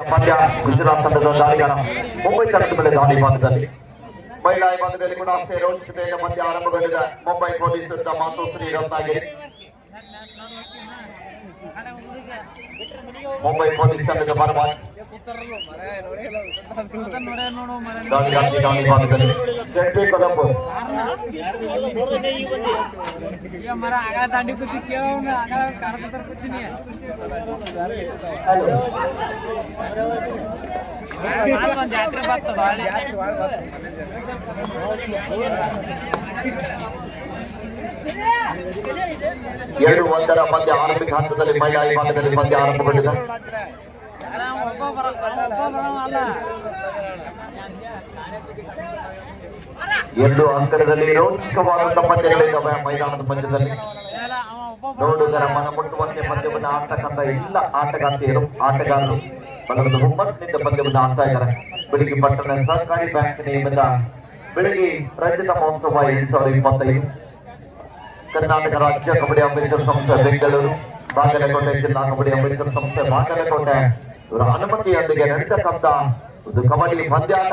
ಪಂದ್ಯ ಗುಜರಾತ್ ತಂಡದ ದಾಳಿಗಾರ ಮುಂಬೈ ತಂಡದ ಮೇಲೆ ದಾಳಿ ಭಾಗದಲ್ಲಿ ಮಹಿಳಾ ವಿಭಾಗದಲ್ಲಿ ಕೂಡ ಅಷ್ಟೇ ರೋಚತೆಯಿಂದ ಪಂದ್ಯ ಆರಂಭಗೊಂಡಿದೆ. ಮುಂಬೈ ಪೊಲೀಸ್ ವಿರುದ್ಧ ಮಾತೋಶ್ರೀ ರತ್ನಾಗಿರಿ ಮುಂಬೈ ಪೊಲೀಸ್ ತಂಡದ ಪರವಾಗಿ ದಾಳಿಗಾರ್ತಿ ದಾಳಿ ಭಾಗದಲ್ಲಿ ಜೆಡ್ಪಿ ಕೊಲಂಬೂರ್ ಎರಡು ಒಂದರ ಪಂದ್ಯ ಆರಂಭಿಕ ಹಂತದಲ್ಲಿ ಮಹಿಳಾ ವಿಭಾಗದಲ್ಲಿ ಪಂದ್ಯ ಆರಂಭಗೊಂಡಿದೆ. ಒಬ್ಬ ಎರಡು ಅಂತರದಲ್ಲಿ ರೋಚಕವಾದಂತಹ ಪಂದ್ಯಗಳಿದ್ದಾವೆ ಮೈದಾನದ ಪಂದ್ಯದಲ್ಲಿ. ನೋಡುವುದರ ಮನ ಮುಟ್ಟುವಂತೆ ಪಂದ್ಯವನ್ನು ಆಡ್ತಕ್ಕಂಥ ಎಲ್ಲ ಆಟಗಾರ್ತಿಯರು, ಆಟಗಾರರು ಬಲದ ಹುಮ್ಮಸ್ಸಿನಿಂದ ಪಂದ್ಯವನ್ನು ಆಡ್ತಾ ಇದ್ದಾರೆ. ಬೆಳಿಗ್ಗೆ ಪಟ್ಟಣ ಸಹಕಾರಿ ಬ್ಯಾಂಕ್ ನಿಯಮದ ಬೆಳಿಗ್ಗೆ ರಜತ ಮಹೋತ್ಸವ ಎರಡ್ ಸಾವಿರದ ಇಪ್ಪತ್ತೈದು. ಕರ್ನಾಟಕ ರಾಜ್ಯ ಕಬಡ್ಡಿ ಅಂಬೇಡ್ಕರ್ ಸಂಸ್ಥೆ ಬೆಂಗಳೂರು, ಬಾಗಲಕೋಟೆ ಜಿಲ್ಲಾ ಕಬಡ್ಡಿ ಅಂಬೇಡ್ಕರ್ ಸಂಸ್ಥೆ ಬಾಗಲಕೋಟೆ. ಇವರ ಅನುಮತಿಯೊಂದಿಗೆ ನಡೆತಕ್ಕಂಥ ಒಂದು ಕಬಡ್ಡಿ ಪಂದ್ಯಾಟ.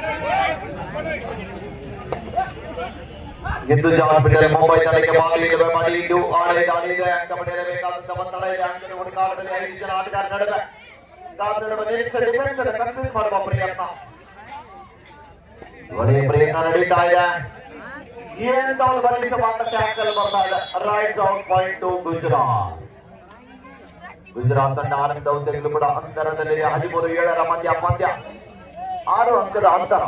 ಹಿಂದೂಜಾ ಹಾಸ್ಪಿಟಲ್ ಮುಂಬೈ ತಂಡಕ್ಕೆ ಮಾದರಿಗಳು ಮಾಡಲಿದ್ದು ಆಳೆ ದಾಳಿಗೆ ಅಂಕ ಪಡೆಯಬೇಕಾದಂತ ಒತ್ತಡ ಇದೆ ಅಂಕದ ಹುಡುಕಾಟದಲ್ಲಿ ಐದು ಜನ ಆಟಗಾರ ನಡುವೆ ಗಾತ್ರದ ನಿರೀಕ್ಷೆ ಡಿಫೆನ್ಸ್ ಅನ್ನು ಕನ್ಫ್ಯೂಸ್ ಮಾಡುವ ಪ್ರಯತ್ನ ಒಳ್ಳೆಯ ಪ್ರಯತ್ನ ನಡೀತಾ ಇದೆ ಏನು ಒಂದು ಬಲಿಷ್ಠವಾದ ಟ್ಯಾಕಲ್ ಬರ್ತಾ ಇದೆ right out point to Gujarat Gujarat ತಂಡ ಆನಂದ ದೌತ್ಯಗಳು ಕೂಡ ಅಂತರದಲ್ಲಿ ಹದಿಮೂರು ಏಳರ ಮಧ್ಯ ಪಂದ್ಯ ಆರು ಅಂಕದ ಅಂತರ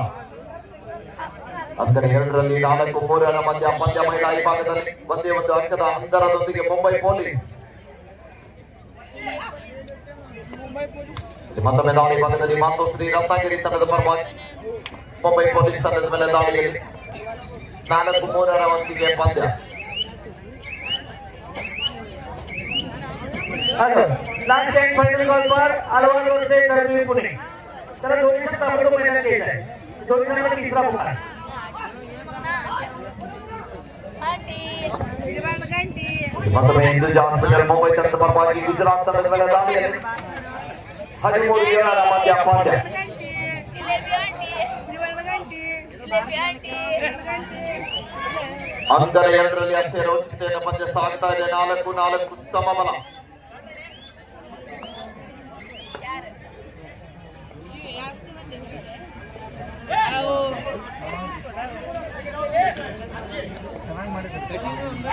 ಅಂತರ ಎರಡರಲ್ಲಿ ನಾಲ್ಕು ಮೂರರ ಮಧ್ಯ ಪಂದ್ಯ ಮಹಿಳಾ ವಿಭಾಗದಲ್ಲಿ ಒಂದೇ ಒಂದು ಅಂಕದ ಅಂತರದೊಂದಿಗೆ ಮುಂಬೈ ಪೊಲೀಸ್ ಇಲ್ಲಿ ಮತ್ತೊಮ್ಮೆ ದಾಳಿ ಭಾಗದಲ್ಲಿ ಮಾತೋಶ್ರೀ ರತ್ನಗಿರಿ ತಂಡದ ಪರವಾಗಿ ಮುಂಬೈ ಪೊಲೀಸ್ ತಂಡದ ಮೇಲೆ ದಾಳಿಯಲ್ಲಿ ನಾಲ್ಕು ಮೂರರ ಹೊತ್ತಿಗೆ ಪಂದ್ಯ hello last time final call पर अलवार रोड से दरवी पुणे तर दोन्ही ताबडतोब महिन्यात घ्यायचा आहे दोन्ही जणांना तिसरा पुकार ಆಂಟಿ ಇವಾಗ ಗಂಟಿ ಮತ್ತೊಮ್ಮೆ ಹಿಂದೂಜಾ ಹಾಸ್ಪಿಟಲ್ ಮುಂಬೈ ತಂಡದ ಪರವಾಗಿ ಗುಜರಾತ್ ತಂಡದ ಮೇಲೆ ದಾಳಿಯಲ್ಲಿ ಹದಿಮೂರು ಏಳರ ಮಧ್ಯ ಪಂದ್ಯ ಗಂಟಿ ಜಿಲೇಬಿ ಆಂಟಿ ಇವಾಗ ಗಂಟಿ ಜಿಲೇಬಿ ಆಂಟಿ ಗಂಟಿ ಅಂತರ ಎರಡರಲ್ಲಿ ಅಕ್ಷಯ ರೋಚತೆಯನ್ನು ಪಂದ್ಯ ಸಾಗ್ತಾ ಇದೆ ನಾಲ್ಕು ನಾಲ್ಕು ಸಮಬಲ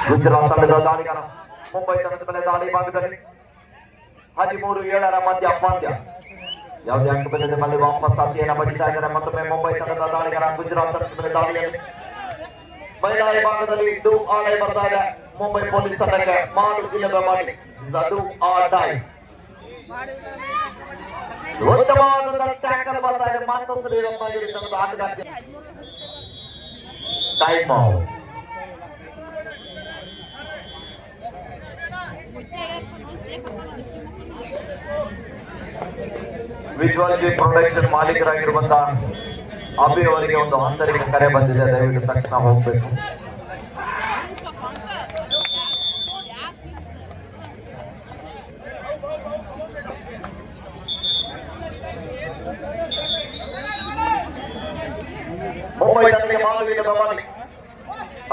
ಗುಜರಾತ್ ತಂಡದ ದಾಳಿಗಾರ ಮುಂಬೈ ತಂಡದ ಮೇಲೆ ದಾಳಿ ಭಾಗದಲ್ಲಿ ಹದಿಮೂರು ಏಳರ ಮಧ್ಯ ಪಂದ್ಯ ಯಾವುದೇ ಅಂಕ ಬಂದಿದೆ ಮಲ್ಲಿ ವಾಪಸ್ ಸಾಧ್ಯನ ಬಡಿತಾ ಇದ್ದಾರೆ ಮತ್ತೊಮ್ಮೆ ಮುಂಬೈ ತಂಡದ ದಾಳಿಗಾರ ಗುಜರಾತ್ ತಂಡದ ಮೇಲೆ ದಾಳಿಯಲ್ಲಿ ಮಹಿಳಾ ವಿಭಾಗದಲ್ಲಿ ಇದು ಆಡೈ ಬರ್ತಾ ಇದೆ ಮುಂಬೈ ಪೊಲೀಸ್ ತಂಡಕ್ಕೆ ಮಾಡು ಇಲ್ಲದ ಮಾಡಿ ಅದು ಆಡೈ ಉತ್ತಮವಾದ ಟ್ಯಾಕಲ್ ಬರ್ತಾ ಇದೆ ಮತ್ತೊಂದು ರತ್ನಗಿರಿ ತಂಡದ ಆಟಗಾರ್ತಿ time out visual G production ಮಾಲೀಕರಾಗಿರುವಂತಹ Abhi ಅವರಿಗೆ ಒಂದು ಆಂತರಿಕ ಕರೆ ಬಂದಿದೆ, ದಯವಿಟ್ಟು ತಕ್ಷಣ ಹೋಗ್ಬೇಕು. ಮುಂಬೈ ತಂಡಕ್ಕೆ ಮಾಲೀಕ ಬೆಂಬಲಿ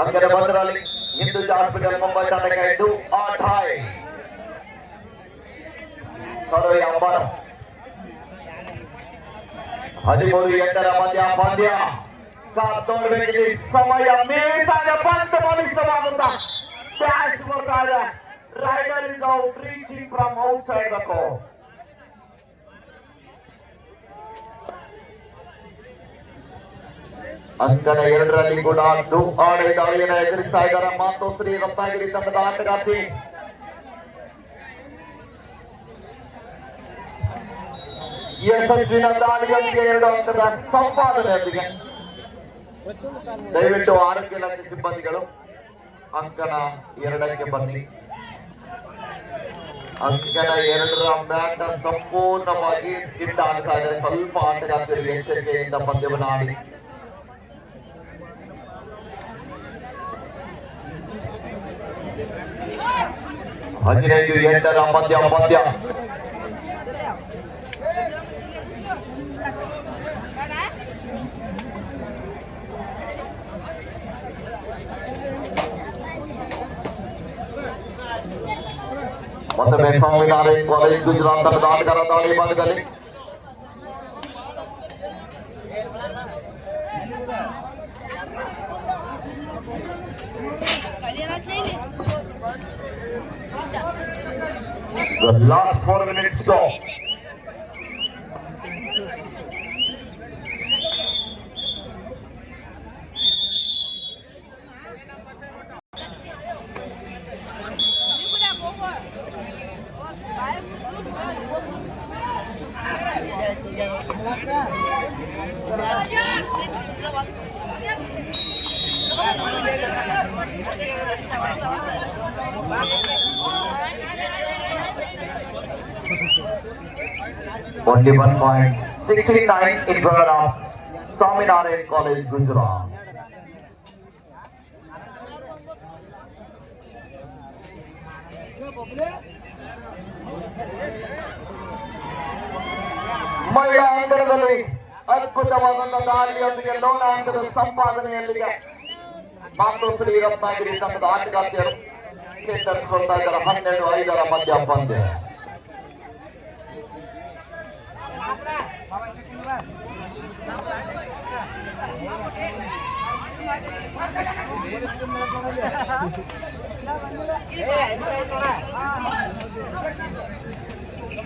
ಅಂಕದ ಬಂದರಲ್ಲಿ ಹಿಂದೂಜಾ ಹಾಸ್ಪಿಟಲ್ ಮುಂಬೈ ತಂಡಕ್ಕೆ ಇದ್ದು, ಆ ಠಾಯ್. ಅಂಬರ್. ಹದಿಮೂರು ಎಂಟರ ಮಧ್ಯ ಪಂದ್ಯ ಕಾತೋಡ್ಬೇಕಿಲ್ಲಿ ಸಮಯ ಮೀಟಾಗ ಬಂದ ಬಲಿಷ್ಠವಾದಂತ ಡ್ಯಾಶ್ ಬರ್ತಾ ಇದೆ raider is out reaching from outside the court ಅಂಕಣ ಎರಡರಲ್ಲಿ ಕೂಡ ಡು ಆಡೆ ದಾಳಿಯನ್ನು ಎದುರಿಸ್ತಾ ಇದ್ದಾರೆ ಮಾತೋಶ್ರೀ ರತ್ನಾಗಿರಿ ತಂಡದ ಆಟಗಾರ್ತಿ ಯಶಸ್ವಿನ ದಾಳಿಯೊಂದಿಗೆ ಎರಡು ಅಂಕದ ಸಂಪಾದನೆಯೊಂದಿಗೆ. ದಯವಿಟ್ಟು ಆರೋಗ್ಯ ಇಲಾಖೆ ಸಿಬ್ಬಂದಿಗಳು ಅಂಕನ ಎರಡಕ್ಕೆ ಬನ್ನಿ. ಅಂಕನ ಎರಡರ ಬ್ಯಾಟ್ ಸಂಪೂರ್ಣವಾಗಿ ಸಿದ್ಧ ಆಗ್ತಾ ಇದೆ. ಸ್ವಲ್ಪ ಆಟಗಾರರು ಎಚ್ಚರಿಕೆಯಿಂದ ಪಂದ್ಯವನ್ನು ಆಡಿ. ಹದಿನೈದು ಎಂಟರ ಮಧ್ಯ ಮಧ್ಯ. मतभेद संविधान एक The last four minutes go. Only one point, 69 in front of Swaminarayan College, Gujarat. Yeah. ಮಹಿಳಾ ಅಂಗಣದಲ್ಲಿ ಅದ್ಭುತವಾದಂತಹ ದಾಳಿಯೊಂದಿಗೆ ಲೋನಾಂಗದ ಸಂಪಾದನೆಯೊಂದಿಗೆ ಮಾತು ಶ್ರೀ ರತ್ನಾಗಿರಿ ತಂಡದ ಆಟಗಾರ್ತಿಯರು ಚೇತರಿಸ್ಕೊಳ್ತಾ ಇದ್ದಾರೆ ಹನ್ನೆರಡು ಐದರ ಮಧ್ಯ ಪಂದ್ಯ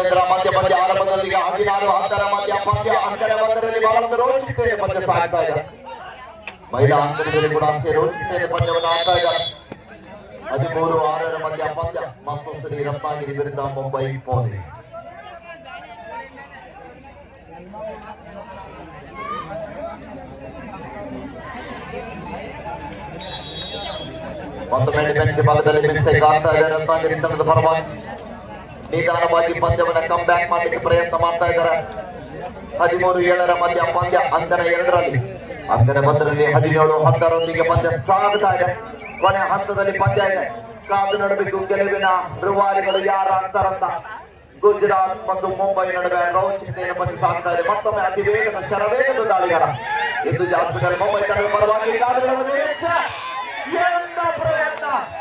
ವಿರಾಮದ ನಂತರ ಮಧ್ಯ ಪಂದ್ಯ ಆರಂಭದಲ್ಲಿ ಹದಿನಾರು ಹತ್ತರ ಮಧ್ಯ ಪಂದ್ಯ ಅಂಕಣ ಒಂದರಲ್ಲಿ ಬಹಳೊಂದು ರೋಚಕತೆಯ ಪಂದ್ಯ ಸಾಗ್ತಾ ಇದೆ ಮಹಿಳಾ ಅಂಕಣದಲ್ಲಿ ಕೂಡ ಅಷ್ಟೇ ರೋಚಕತೆಯ ಪಂದ್ಯವನ್ನು ಆಡ್ತಾ ಇದ್ದಾರೆ ಹದಿಮೂರು ಆರರ ಮಧ್ಯ ಪಂದ್ಯ ಮತ್ತು ಶ್ರೀ ರತ್ನಾಗಿರಿ ವಿರುದ್ಧ ಮುಂಬೈ ಪೋಲಿ ಮತ್ತೊಮ್ಮೆ ಬೆಂಚ್ ಭಾಗದಲ್ಲಿ ಮಿಕ್ಸೈಕ್ ಆಗ್ತಾ ಇದೆ ರತ್ನಾಗಿರಿ ತಂಡದ ಪರವಾಗಿ ನಿಧಾನವಾಗಿ ಪಂದ್ಯವನ್ನ ಕಮ್ ಬ್ಯಾಕ್ ಮಾಡಲಿಕ್ಕೆ ಪ್ರಯತ್ನ ಮಾಡ್ತಾ ಇದ್ದಾರೆ. ಹದಿಮೂರು, ಏಳರ ಮಧ್ಯ ಪಂದ್ಯ ಅಂಕನ ಎರಡರಲ್ಲಿ. ಅಂಕನ ಒಂದರಲ್ಲಿ ಹದಿನೇಳು, ಹತ್ತರೊಂದಿಗೆ ಪಂದ್ಯ ಸಾಗುತ್ತಾ ಇದೆ. ಕೊನೆ ಹಂತದಲ್ಲಿ ಪಂದ್ಯ ಇದೆ. ಕಾದು ನಡಬೇಕು ಗೆಲುವಿನ ರುವಾರಿಗಳು ಯಾರು ಅಂತರಂತ ಗುಜರಾತ್ ಮತ್ತು ಮುಂಬೈ ನಡುವೆ ರೌಚಿತೆಯ ಬಂದು ಸಾಗ್ತಾ ಇದೆ. ಮತ್ತೊಮ್ಮೆ ಅತಿ ವೇಗದ ಶರವೇಗದ ದಾಳಿಗಾರ. ಎಂದು ಜಾಸ್ತಿ ಮುಂಬೈ ತಂಡದ ಪರವಾಗಿ ಪ್ರಯತ್ನ.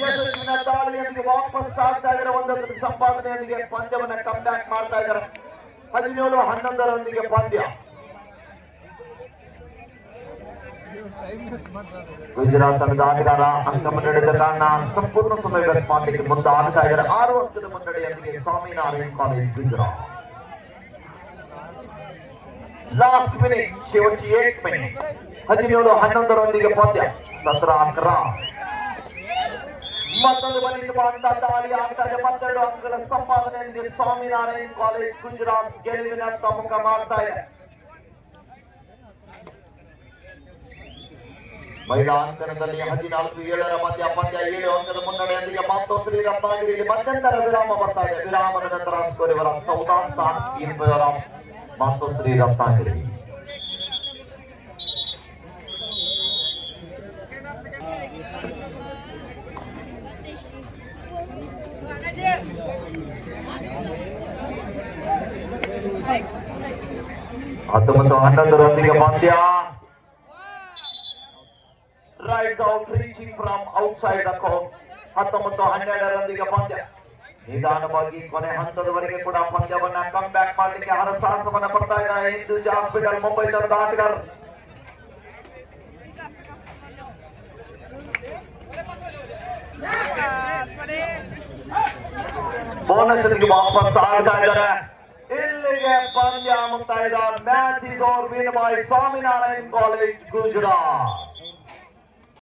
ಯಶಸ್ಸಿನ ದಾಳಿಯಲ್ಲಿ ವಾಪಸ್ ಆಗ್ತಾ ಇರೋ ಒಂದು ಸಂಪಾದನೆಯೊಂದಿಗೆ ಪಂದ್ಯವನ್ನ ಕಮ್ ಬ್ಯಾಕ್ ಮಾಡ್ತಾ ಇದ್ದಾರೆ. ಹದಿನೇಳು, ಹನ್ನೊಂದರೊಂದಿಗೆ ಪಂದ್ಯ. ಗುಜರಾತ್ ತಂಡದ ಆಟಗಾರ ಅಂಕ ಮುನ್ನಡೆದ ಕಾರಣ ಸಂಪೂರ್ಣ ಸಮಯ ವ್ಯರ್ಥ ಮಾಡಲಿಕ್ಕೆ ಮುಂದೆ ಆಗ್ತಾ ಇದ್ದಾರೆ. ಆರು ವರ್ಷದ ಮುನ್ನಡೆಯೊಂದಿಗೆ Swaminarayan college Gujarat. Last minute ಶಿವಟಿ eight minute ಹದಿನೇಳು, ಹನ್ನೊಂದರೊಂದಿಗೆ ಪಂದ್ಯ. ಸತ್ರ ಅಕ್ರಾ ಮತ್ತೊಂದು ಬಲಿಷ್ಠವಾದಂತಹ ದಾಳಿ ಆಗ್ತಾ ಇದೆ ಮತ್ತೆರಡು ಅಂಕಗಳ ಸಂಪಾದನೆಯೊಂದಿಗೆ ಸ್ವಾಮಿನಾರಾಯಣ್ ಕಾಲೇಜ್ ಗುಜರಾತ್ ಗೆಲುವಿನತ್ತ ಮುಖ ಮಾಡ್ತಾ ಇದೆ ಮಹಿಳಾ ಅಂಕಣದಲ್ಲಿ ಹದಿನಾಲ್ಕು ಏಳರ ಮಧ್ಯ ಪಂದ್ಯ ಏಳು ಅಂಕದ ಮುನ್ನಡೆಯೊಂದಿಗೆ ಮತ್ತೊಂದು ಶ್ರೀರಂಗಗಿರಿಯಲ್ಲಿ ಮಧ್ಯಂತರ ವಿರಾಮ ಬರ್ತಾ ಇದೆ ವಿರಾಮದ ನಂತರ ಸ್ಕೋರ್ ಇವರ ಚೌದಾ ಸ್ಥಾನ ಇನ್ ಫೇವರ್ ಆಫ್ ಮತ್ತು ಶ್ರೀರಂಗಗಿರಿ ಹತ್ತೊಂಬತ್ತು ಹನ್ನೊಂದರೊಂದಿಗೆ ಪಂದ್ಯ right out reaching from outside the count ಹತ್ತೊಂಬತ್ತು ಹನ್ನೆರಡರೊಂದಿಗೆ ಪಂದ್ಯ ನಿಧಾನವಾಗಿ ಕೊನೆ ಹಂತದವರೆಗೆ ಕೂಡ ಪಂದ್ಯವನ್ನ ಕಮ್ ಬ್ಯಾಕ್ ಮಾಡಲಿಕ್ಕೆ ಹರಸಾಹಸವನ್ನ ಪಡ್ತಾ ಇದ್ದಾರೆ ಹಿಂದೂಜಾ ಹಾಸ್ಪಿಟಲ್ ಮುಂಬೈ ತಂಡದ ಆಟಗಾರರು ಬೋನಸ್ಗೆ ವಾಪಸ್ ಆಗ್ತಾ ಇದ್ದಾರೆ ಇಲ್ಲಿಗೆ ಪಂದ್ಯ ಮುಕ್ತಾಯದ match is over win by Swaminarayan college Gujarat